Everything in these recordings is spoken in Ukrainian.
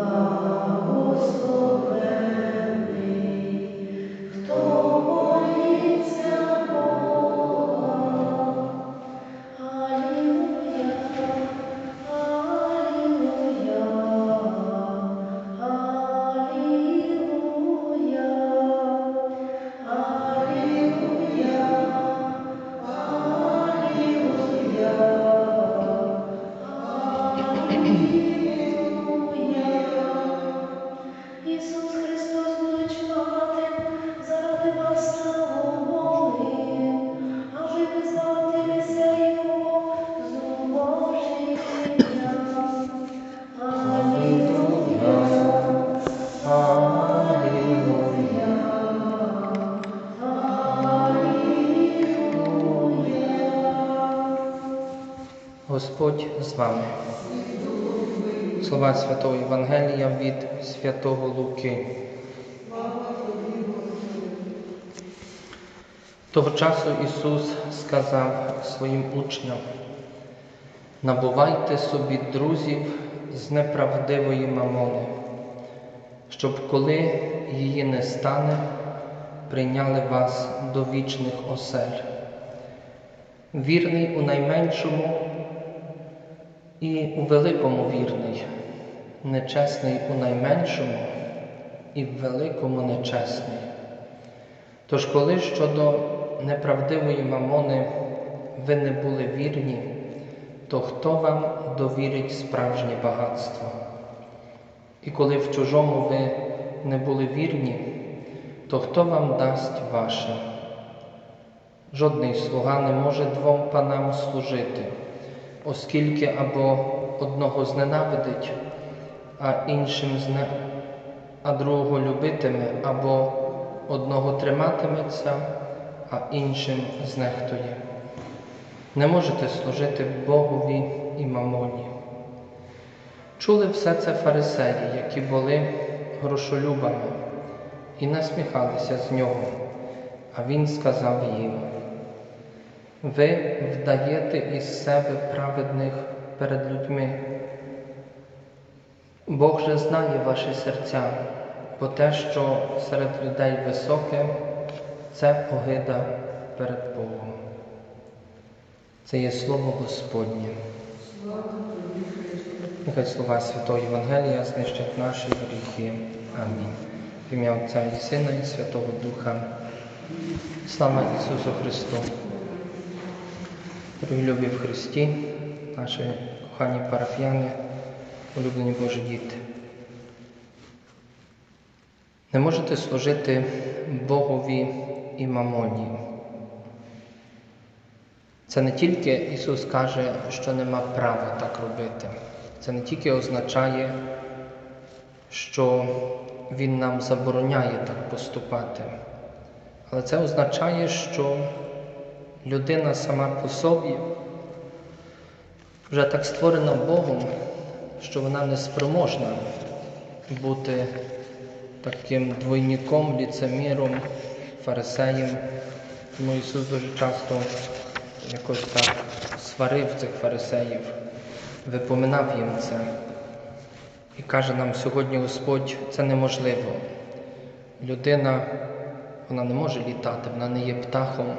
благословений, хто боїться Слова Святого Євангелія від Святого Луки. Того часу Ісус сказав своїм учням: набувайте собі друзів з неправдивої мамони, щоб коли її не стане, прийняли вас до вічних осель. Вірний у найменшому і у великому вірний, нечесний у найменшому і в великому нечесний. Тож, коли щодо неправдивої мамони ви не були вірні, то хто вам довірить справжнє багатство? І коли в чужому ви не були вірні, то хто вам дасть ваше? Жодний слуга не може двом панам служити, оскільки або одного зненавидить, а іншим зне... а другого любитиме, або одного триматиметься, а іншим знехтує. Не можете служити Богові і мамоні. Чули все це фарисеї, які були грошолюбами, і насміхалися з нього. А він сказав їм: ви вдаєте із себе праведних перед людьми. Бог же знає ваші серця, бо те, що серед людей високе, це огида перед Богом. Це є слово Господнє. Нехай слова Святого Євангелія знищать наші гріхи. Амінь. В ім'я Отця і Сина, і Святого Духа. Слава Ісусу Христу! Любі в Христі, наші кохані парафіяни, улюблені Божі діти. Не можете служити Богові і мамоні. Це не тільки Ісус каже, що нема права так робити. Це не тільки означає, що Він нам забороняє так поступати, але це означає, що людина сама по собі вже так створена Богом, що вона не спроможна бути таким двойником, ліцеміром, фарисеєм. Тому Ісус дуже часто якось так сварив цих фарисеїв, випоминав їм це. І каже нам сьогодні Господь, це неможливо. Людина, вона не може літати, вона не є птахом,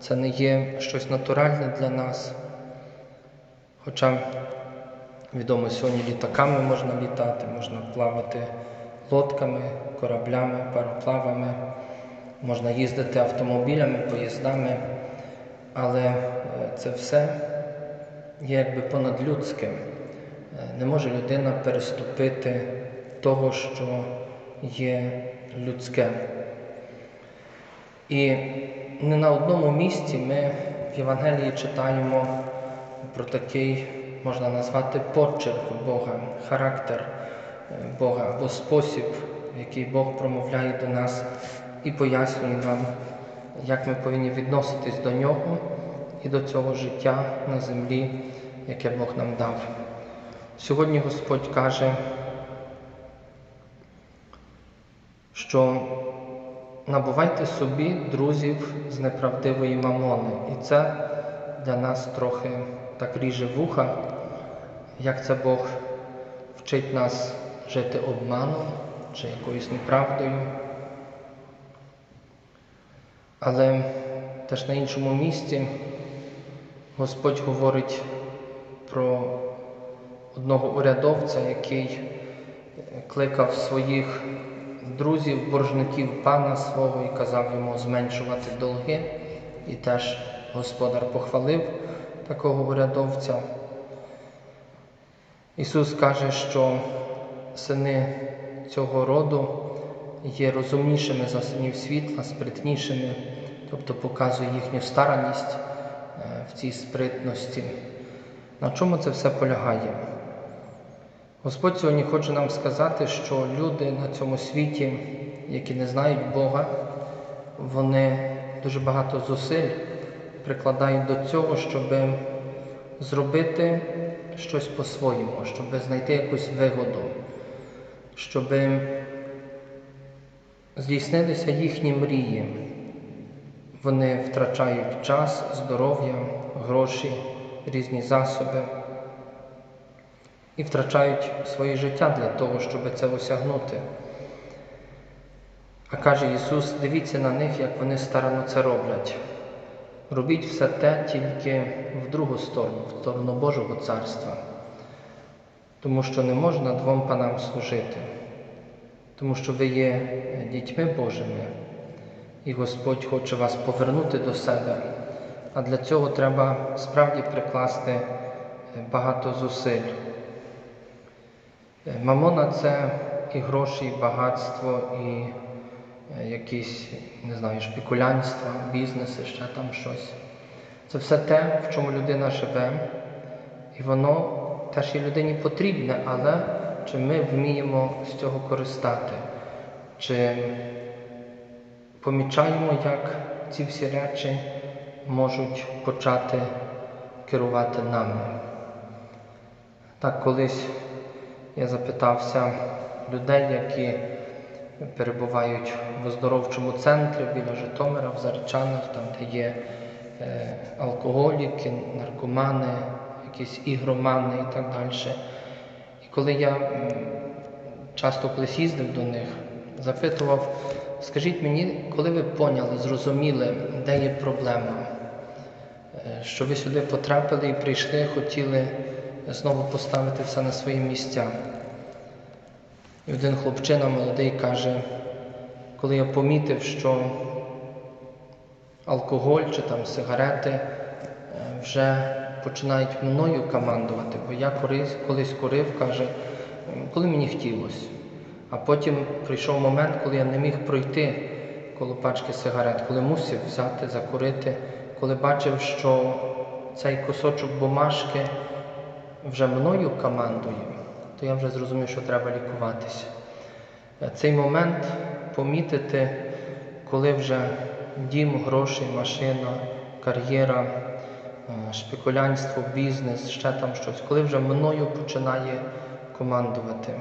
це не є щось натуральне для нас. Хоча, відомо, сьогодні літаками можна літати, можна плавати лодками, кораблями, пароплавами, можна їздити автомобілями, поїздами, але е, це все є якби понадлюдським. Е, Не може людина переступити того, що є людське. І не на одному місці ми в Євангелії читаємо про такий, можна назвати, почерк Бога, характер Бога або спосіб, в який Бог промовляє до нас і пояснює нам, як ми повинні відноситись до нього і до цього життя на землі, яке Бог нам дав. Сьогодні Господь каже, що набувайте собі друзів з неправдивої мамони. І це для нас трохи так ріже вуха, як це Бог вчить нас жити обманом чи якоюсь неправдою. Але теж на іншому місці Господь говорить про одного урядовця, який кликав своїх друзів, боржників пана свого і казав йому зменшувати долги. І теж господар похвалив такого урядовця. Ісус каже, що сини цього роду є розумнішими за синів світла, спритнішими, тобто показує їхню старанність е, в цій спритності. На чому це все полягає? Господь сьогодні хоче нам сказати, що люди на цьому світі, які не знають Бога, вони дуже багато зусиль прикладають до цього, щоб зробити щось по-своєму, щоб знайти якусь вигоду, щоб здійснилися їхні мрії. Вони втрачають час, здоров'я, гроші, різні засоби і втрачають своє життя для того, щоб це осягнути. А каже Ісус, дивіться на них, як вони старано це роблять. Робіть все те тільки в другу сторону, в сторону Божого Царства. Тому що не можна двом панам служити, тому що ви є дітьми Божими, і Господь хоче вас повернути до себе. А для цього треба справді прикласти багато зусиль. Мамона це і гроші, і багатство, і якісь, не знаю, шпекулянства, бізнеси, ще там щось. Це все те, в чому людина живе, і воно теж і людині потрібне, але чи ми вміємо з цього користати, чи помічаємо, як ці всі речі можуть почати керувати нами. Так, колись я запитався людей, які перебувають в оздоровчому центрі біля Житомира, в Заречанах, там, де є е, алкоголіки, наркомани, якісь ігромани і так далі. І коли я часто колись їздив до них, запитував, скажіть мені, коли ви поняли, зрозуміли, де є проблема, Е, що ви сюди потрапили і прийшли, хотіли знову поставити все на свої місця. І один хлопчина молодий каже, коли я помітив, що алкоголь чи там сигарети е, вже починають мною командувати, бо я колись, колись курив, каже, коли мені хотілося. А потім прийшов момент, коли я не міг пройти коло пачки сигарет, коли мусив взяти, закурити, коли бачив, що цей кусочок бумажки вже мною командує, то я вже зрозумів, що треба лікуватися. Цей момент помітити, коли вже дім, гроші, машина, кар'єра, е, шпекулянство, бізнес, ще там щось, коли вже мною починає командувати.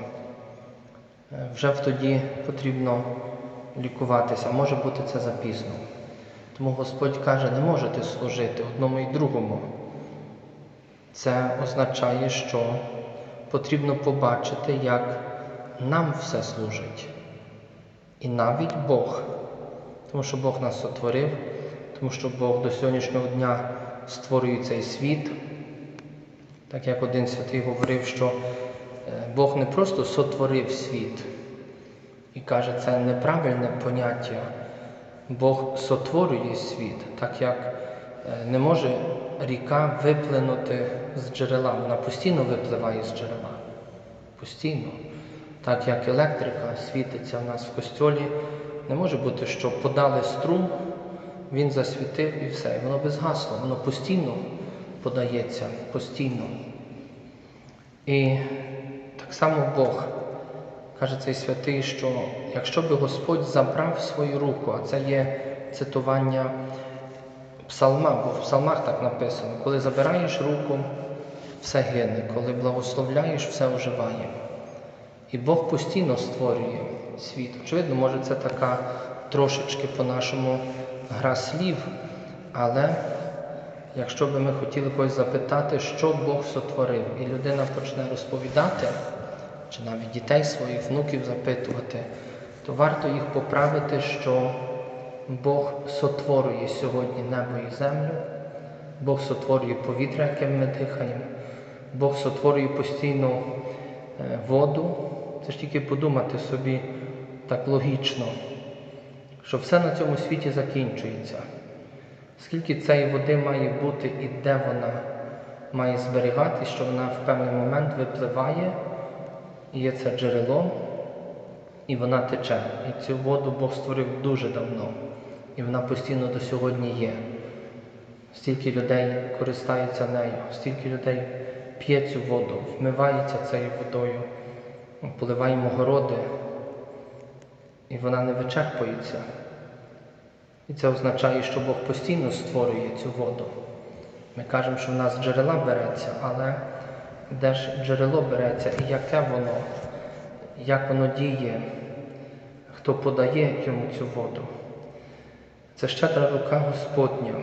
Е, Вже тоді потрібно лікуватися, може бути це запізно. Тому Господь каже, не можете служити одному і другому. Це означає, що потрібно побачити, як нам все служить. І навіть Бог. Тому що Бог нас сотворив, тому що Бог до сьогоднішнього дня створює цей світ. Так як один святий говорив, що е, Бог не просто сотворив світ і каже, це неправильне поняття. Бог сотворює світ, так як е, не може ріка виплинути з джерела. Вона постійно випливає з джерела. Постійно. Так як електрика світиться в нас в костьолі, не може бути, що подали струм, він засвітив і все. І воно безгасло, воно постійно подається, постійно. І так само Бог каже цей святий, що якщо би Господь забрав свою руку, а це є цитування псалма, бо в псалмах так написано, коли забираєш руку, все гине, коли благословляєш, все оживає. І Бог постійно створює світ. Очевидно, може, це така трошечки по-нашому гра слів, але якщо би ми хотіли когось запитати, що Бог сотворив, і людина почне розповідати, чи навіть дітей своїх, внуків запитувати, то варто їх поправити, що Бог сотворює сьогодні небо і землю, Бог сотворює повітря, яким ми дихаємо, Бог сотворює постійно е, воду. Це ж тільки подумати собі так логічно, що все на цьому світі закінчується. Скільки цієї води має бути і де вона має зберігатися, що вона в певний момент випливає, і є це джерело, і вона тече. І цю воду Бог створив дуже давно, і вона постійно до сьогодні є. Стільки людей користаються нею, стільки людей п'є цю воду, вмивається цією водою, поливаємо городи, і вона не вичерпується. І це означає, що Бог постійно створює цю воду. Ми кажемо, що в нас джерела береться, але де ж джерело береться і яке воно, як воно діє, хто подає йому цю воду. Це щедра рука Господня.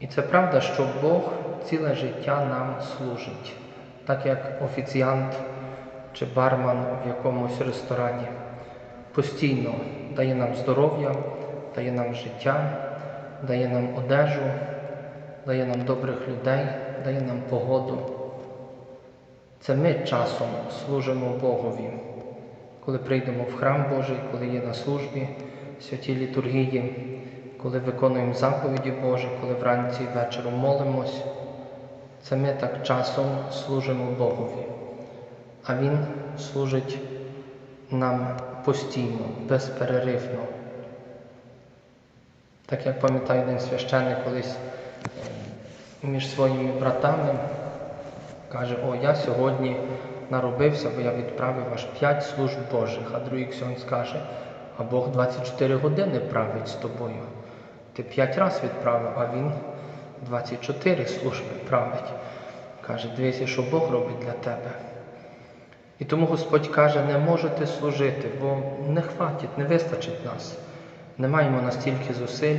І це правда, що Бог ціле життя нам служить, так як офіціант чи барман в якомусь ресторані. Постійно дає нам здоров'я, дає нам життя, дає нам одежу, дає нам добрих людей, дає нам погоду. Це ми часом служимо Богові, коли прийдемо в храм Божий, коли є на службі святій літургії, коли виконуємо заповіді Божі, коли вранці і вечором молимось. Це ми так часом служимо Богові, а Він служить нам постійно, безперервно. Так як пам'ятаю один священник колись е, між своїми братами каже, о, я сьогодні наробився, бо я відправив аж 5 служб Божих, а другий ксьонц каже, а Бог 24 години править з тобою. Ти 5 разів відправив, а він 24 служби править. Каже, дивися, що Бог робить для тебе. І тому Господь каже, не можете служити, бо не хватить, не вистачить нас. Не маємо настільки зусиль,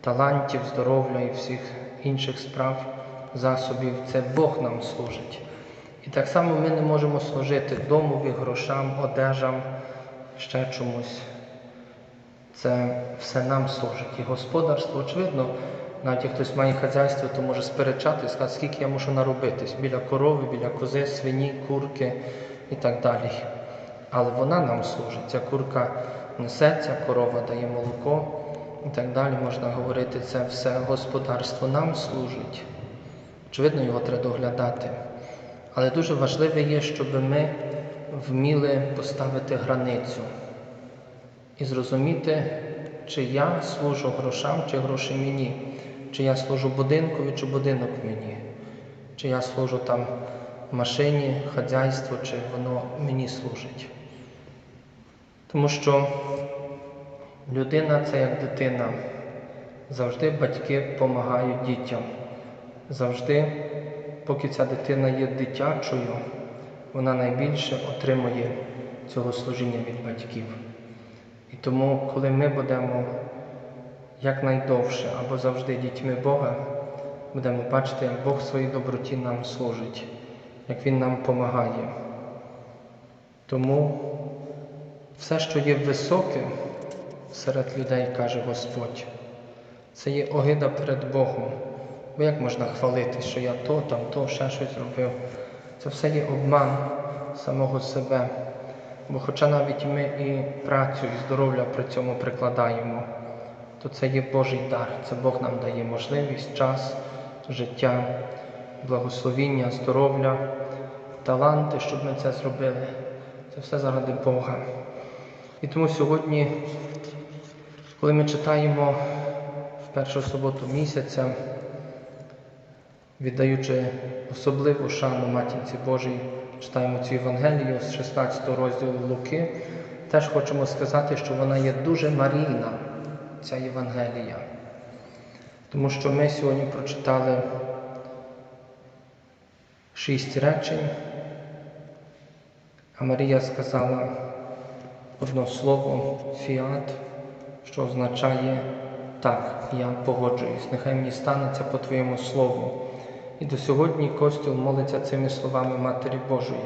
талантів, здоров'я і всіх інших справ, засобів. Це Бог нам служить. І так само ми не можемо служити домові, грошам, одежам, ще чомусь. Це все нам служить. І господарство, очевидно, навіть як хтось має хазяйство, то може сперечати, сказати, скільки я мушу наробитись біля корови, біля кози, свині, курки і так далі. Але вона нам служить. Ця курка несеться, корова дає молоко і так далі. Можна говорити, це все господарство нам служить. Очевидно, його треба доглядати. Але дуже важливе є, щоб ми вміли поставити границю і зрозуміти, чи я служу грошам, чи гроші мені, чи я служу будинкові, чи будинок мені, чи я служу там машині, хазяйству, чи воно мені служить. Тому що людина це як дитина. Завжди батьки допомагають дітям. Завжди, поки ця дитина є дитячою, вона найбільше отримує цього служіння від батьків. І тому, коли ми будемо якнайдовше або завжди дітьми Бога, будемо бачити, як Бог своїй доброті нам служить, як Він нам допомагає. Тому все, що є високе серед людей, каже Господь, це є огида перед Богом. Бо як можна хвалити, що я то, там, то, ще щось зробив? Це все є обман самого себе. Бо хоча навіть ми і працю, і здоров'я при цьому прикладаємо, то це є Божий дар, це Бог нам дає можливість, час, життя, благословіння, здоров'я, таланти, щоб ми це зробили. Це все заради Бога. І тому сьогодні, коли ми читаємо в першу суботу місяця, віддаючи особливу шану Матінці Божій, читаємо цю Євангелію з 16 розділу Луки, теж хочемо сказати, що вона є дуже марійна, ця Євангелія. Тому що ми сьогодні прочитали шість речень, а Марія сказала одно слово фіат, що означає так, я погоджуюсь, нехай мені станеться по Твоєму слову. І до сьогодні Костюл молиться цими словами Матері Божої.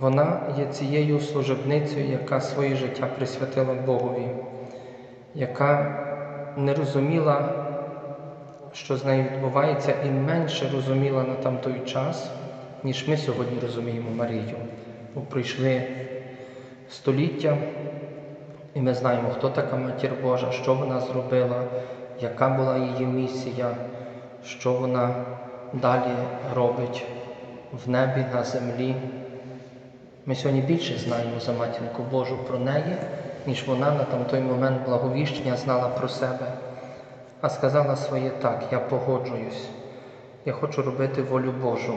Вона є цією служебницею, яка своє життя присвятила Богові, яка не розуміла, що з нею відбувається, і менше розуміла на там той час, ніж ми сьогодні розуміємо Марію. Бо пройшли століття, і ми знаємо, хто така Матір Божа, що вона зробила, яка була її місія, що вона далі робить в небі, на землі. Ми сьогодні більше знаємо за матінку Божу про неї, ніж вона на той момент благовіщення знала про себе, а сказала своє так, я погоджуюсь, я хочу робити волю Божу.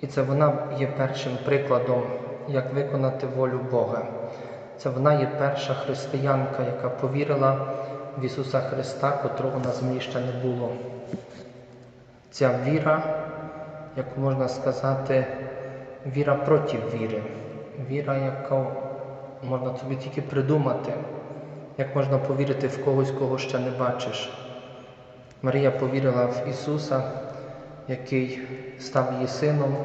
І це вона є першим прикладом, як виконати волю Бога. Це вона є перша християнка, яка повірила в Ісуса Христа, котрого на землі ще не було. Ця віра, як можна сказати, віра проти віри, віра, яку можна собі тільки придумати, як можна повірити в когось, кого ще не бачиш. Марія повірила в Ісуса, який став її сином,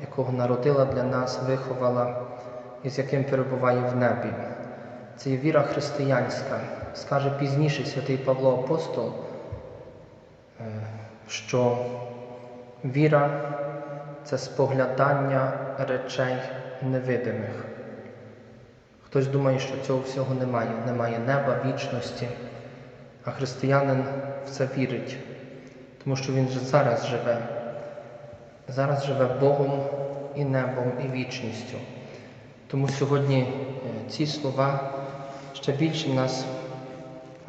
якого народила для нас, виховала і з яким перебуває в небі. Це є віра християнська. Скаже пізніше святий Павло Апостол, е, що віра це споглядання речей невидимих. Хтось думає, що цього всього немає, немає неба, вічності, а християнин в це вірить, тому що він вже зараз живе, зараз живе Богом і небом, і вічністю. Тому сьогодні е, ці слова ще більше нас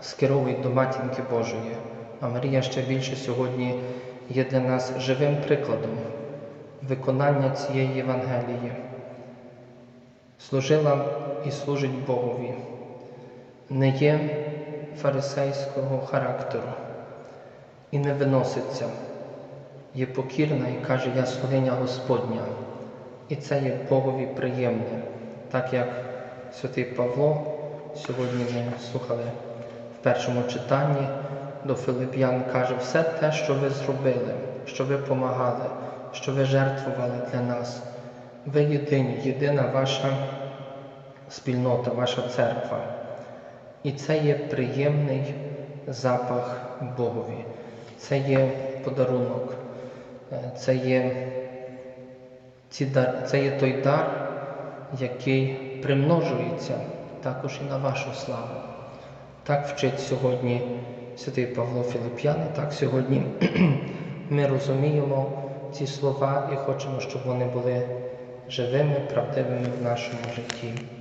скеровують до Матінки Божої, а Марія ще більше сьогодні є для нас живим прикладом виконання цієї Євангелії. Служила і служить Богові, не є фарисейського характеру і не виноситься, є покірна і каже, я слугиня Господня. І це є Богові приємне, так як святий Павло сьогодні ми слухали першому читанні до Филип'ян каже, все те, що ви зробили, що ви помагали, що ви жертвували для нас. Ви єдині, єдина ваша спільнота, ваша церква. І це є приємний запах Богові. Це є подарунок, е, це є, ці дар, це є той дар, який примножується також і на вашу славу. Так вчить сьогодні святий Павло Філип'яни, так сьогодні ми розуміємо ці слова і хочемо, щоб вони були живими, правдивими в нашому житті.